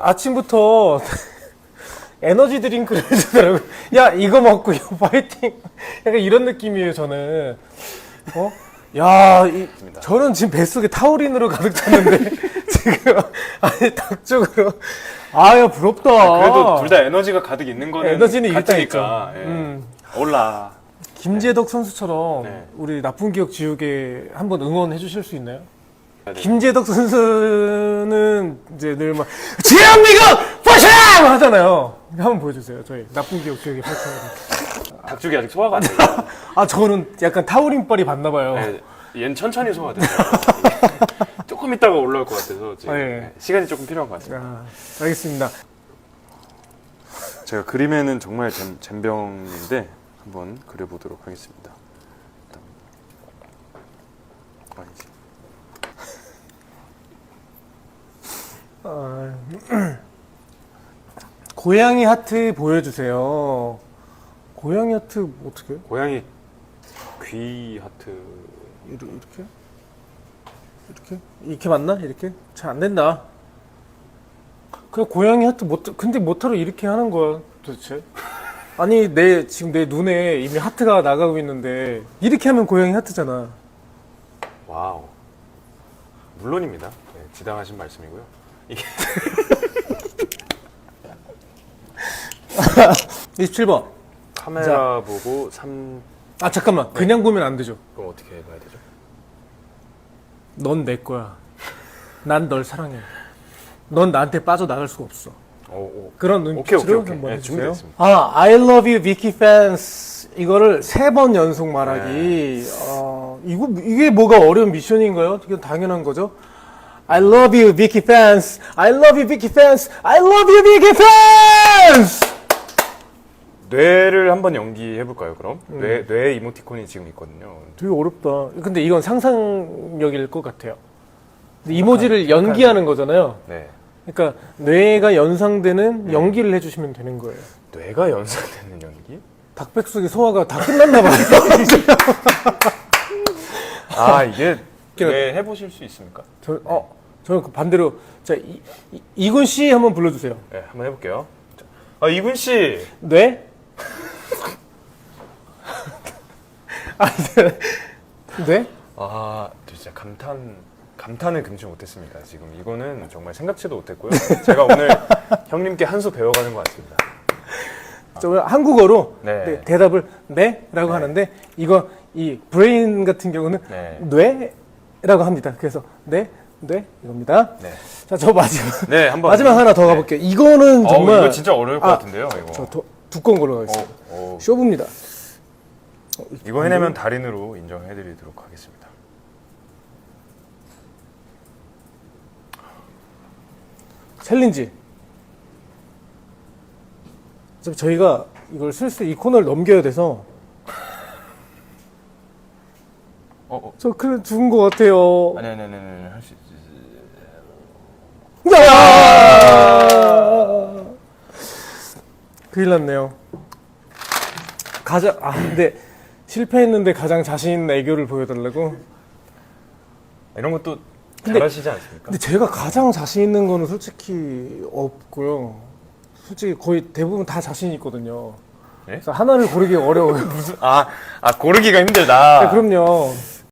아침부터 에너지 드링크를 주더라고요. 야, 이거 먹고 이거 파이팅. 약간 이런 느낌이에요, 저는. 어? 야, 이, 저는 지금 뱃속에 타우린으로 가득 찼는데, 지금, 아니, 닭 쪽으로. 아, 야, 부럽다. 그래도 둘 다 에너지가 가득 있는 거는 에너지는 일단 같으니까. 있죠. 예. 음. 올라. 김재덕 선수처럼 네. 우리 나쁜 기억 지우개 한번 응원해 주실 수 있나요? 네. 김재덕 선수는 이제 늘 막, 지향미국! 파ሻ! 하잖아요. 한번 보여주세요, 저희. 나쁜 기억 지우개 파이팅. 닭죽이 아직 소화가 안 돼요. 아, 저는 약간 타우린빨이 봤나 봐요. 네, 얘는 천천히 소화돼요. 조금 있다가 올라올 것 같아서 지금 네. 시간이 조금 필요한 것 같습니다. 아, 알겠습니다. 제가 그림에는 정말 잼, 잼병인데 한번 그려보도록 하겠습니다. 아니지. 고양이 하트 보여주세요. 고양이 하트 어떻게? 해요? 고양이 귀 하트. 이렇게? 이렇게? 이렇게? 맞나? 이렇게? 잘 안 된다. 그 고양이 하트 못, 근데 못하러 이렇게 하는 거야, 도대체? 아니, 내, 지금 내 눈에 이미 하트가 나가고 있는데, 이렇게 하면 고양이 하트잖아. 와우. 물론입니다. 네, 지당하신 말씀이고요. 이게 27번. 카메라 보고 3 아, 잠깐만. 그냥 보면 안 되죠. 그럼 어떻게 해봐야 되죠? 넌 내 거야. 난 널 사랑해. 넌 나한테 빠져 나갈 수가 없어. 오, 오. 그런 오케이, 눈빛으로 오케이. 한번 네, 해주세요. 준비됐습니다. 아, I love you, Vicky fans. 이거를 세 번 연속 말하기. 네. 어, 이거, 이게 뭐가 어려운 미션인가요? 이건 당연한 거죠. I love you, Vicky fans. I love you, Vicky fans. I love you, Vicky fans! 뇌를 한번 연기해 볼까요? 그럼 음. 뇌, 뇌 이모티콘이 지금 있거든요. 되게 어렵다. 근데 이건 상상력일 것 같아요. 근데 이모지를 연기하는 거잖아요. 네, 그러니까 뇌가 연상되는 연기를 해주시면 되는 거예요. 뇌가 연상되는 연기? 닭백숙의 소화가 다 끝났나 봐요. 아 이게 뇌 해보실 수 있습니까? 저, 어, 저는 그 반대로 자 이, 이, 이군 씨 한번 불러주세요. 네, 한번 해볼게요. 자, 아 이군 씨, 뇌? 아, 네. 뇌? 아 진짜 감탄 감탄을 금치 못했습니다. 지금 이거는 정말 생각지도 못했고요. 제가 오늘 형님께 한 수 배워가는 것 같습니다. 저 한국어로 네. 네, 대답을 네라고 하는데 이거 이 브레인 같은 경우는 네. 뇌 라고 합니다. 그래서 네, 뇌 이겁니다. 네, 자, 저 마지막 네 한번 마지막 하나 더 네. 가볼게요. 이거는 정말 이거 진짜 어려울 것 아, 같은데요. 이거 저 더, 두꺼운 걸로 가겠습니다. 어, 어. 쇼부입니다. 이거 해내면 달인으로 인정해드리도록 하겠습니다. 챌린지. 어차피 저희가 이걸 슬슬 이 코너를 넘겨야 돼서 어, 어. 저 그래 죽은 것 같아요. 아니 아니 아니 아니 할수 있지. 아! 큰일 났네요. 가장 아 근데 실패했는데 가장 자신 있는 애교를 보여달라고. 이런 것도 근데- 잘하시지 않습니까? 근데 제가 가장 자신 있는 거는 솔직히 없고요. 솔직히 거의 대부분 다 자신 있거든요. 예? 그래서 하나를 고르기 어려워요. 무슨 아, 아 고르기가 힘들다. 네, 그럼요.